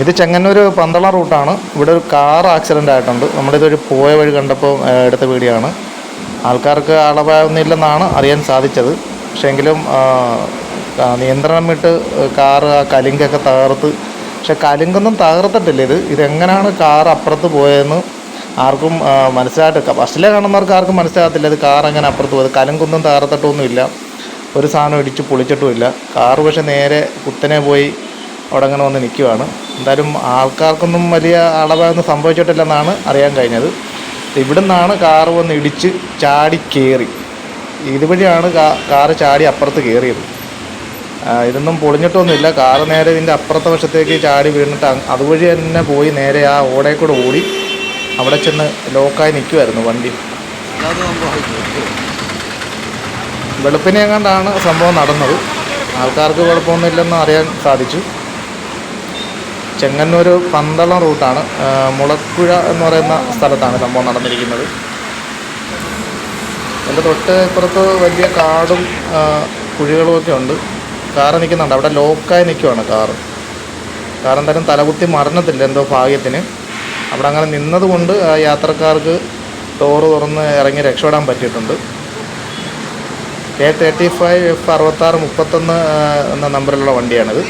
ഇത് ചെങ്ങന്നൂർ പന്തള റൂട്ടാണ് ഇവിടെ ഒരു കാർ ആക്സിഡന്റ് ആയിട്ടുണ്ട്. നമ്മളിതൊരു പോയ വഴി കണ്ടപ്പോൾ എടുത്ത വീഡിയോ ആണ് ആൾക്കാർക്ക് അളവൊന്നുമില്ലെന്നാണ് അറിയാൻ സാധിച്ചത്. പക്ഷേ എങ്കിലും ആ, ആ, നിയന്ത്രണം വിട്ട് കാർ ആ കലിങ്കൊക്കെ തകർത്ത്. പക്ഷെ കലിങ്കൊന്നും തകർത്തിട്ടില്ല ഇത്. ഇതെങ്ങനെയാണ് കാർ അപ്പുറത്ത് പോയതെന്ന് ആർക്കും മനസ്സിലായിട്ട് ബസ്സിലെ കാണുന്നവർക്ക് ആർക്കും മനസ്സിലാകത്തില്ല ഇത് കാർ അങ്ങനെ അപ്പുറത്ത് പോയത്. കലിങ്കൊന്നും തകർത്തിട്ടൊന്നുമില്ല. ഒരു സാധനം ഇടിച്ച് പൊളിച്ചിട്ടുമില്ല. കാറ് പക്ഷെ നേരെ കുത്തനെ പോയി അവിടെ അങ്ങനെ വന്ന് നിൽക്കുവാണ്. എന്തായാലും ആൾക്കാർക്കൊന്നും വലിയ അളവൊന്നും സംഭവിച്ചിട്ടില്ലെന്നാണ് അറിയാൻ കഴിഞ്ഞത്. ഇവിടെ നിന്നാണ് കാറ് വന്ന് ഇടിച്ച് ചാടി കയറി ഇതുവഴിയാണ് കാറ് ചാടി അപ്പുറത്ത് കയറിയത് ഇതൊന്നും പൊളിഞ്ഞിട്ടൊന്നുമില്ല. കാറ് നേരെ ഇതിന്റെ അപ്പുറത്തെ വശത്തേക്ക് ചാടി വീണിട്ട് അതുവഴി തന്നെ പോയി നേരെ ആ ഓടേക്കൂടെ കൂടെ ഓടി അവിടെ ചെന്ന് ലോക്കായി നിൽക്കുമായിരുന്നു വണ്ടി. വെളുപ്പിനെ എങ്ങാണ്ടാണ് സംഭവം നടന്നത്. ആൾക്കാർക്ക് കുഴപ്പമൊന്നുമില്ലെന്ന് അറിയാൻ സാധിച്ചു. ചെങ്ങന്നൂർ പന്തളം റൂട്ടാണ്. മുളക്കുഴ എന്ന് പറയുന്ന സ്ഥലത്താണ് സംഭവം നടന്നിരിക്കുന്നത്. എന്റെ തൊട്ട് ഇപ്പുറത്ത് വലിയ കാടും ആ, കുഴികളും ഒക്കെ ഉണ്ട്. കാറ് നിൽക്കുന്നുണ്ട്. അവിടെ ലോക്കായി നിൽക്കുവാണ് കാറ്. കാർ എന്തായാലും തലകുത്തി മറന്നത്തില്ല എന്തോ ഭാഗ്യത്തിന്. അവിടെ അങ്ങനെ നിന്നതുകൊണ്ട് ആ യാത്രക്കാർക്ക് ഡോറ് തുറന്ന് ഇറങ്ങി രക്ഷപ്പെടാൻ പറ്റിയിട്ടുണ്ട്. കെ തേർട്ടി ഫൈവ് എഫ് അറുപത്താറ് മുപ്പത്തൊന്ന് എന്ന നമ്പറിലുള്ള വണ്ടിയാണിത്.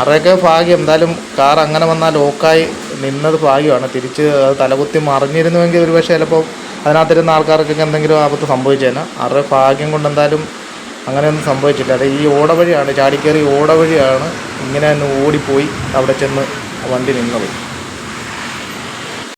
അറയൊക്കെ ഭാഗ്യം. എന്തായാലും കാർ അങ്ങനെ വന്നാൽ ലോക്കായി നിന്നത് ഭാഗ്യമാണ്. തിരിച്ച് തലകുത്തി മറിഞ്ഞിരുന്നുവെങ്കിൽ ഒരു പക്ഷേ ചിലപ്പോൾ അതിനകത്തിരുന്ന ആൾക്കാർക്കൊക്കെ എന്തെങ്കിലും ആപത്ത് സംഭവിച്ചേനെ. അറ ഭാഗ്യം കൊണ്ട് എന്തായാലും അങ്ങനെയൊന്നും സംഭവിച്ചില്ല അത് ഈ ഓട വഴിയാണ് ചാടിക്കേറി ഓട വഴിയാണ് ഇങ്ങനെ തന്നെ ഓടിപ്പോയി അവിടെ ചെന്ന് വണ്ടി നിന്നത്.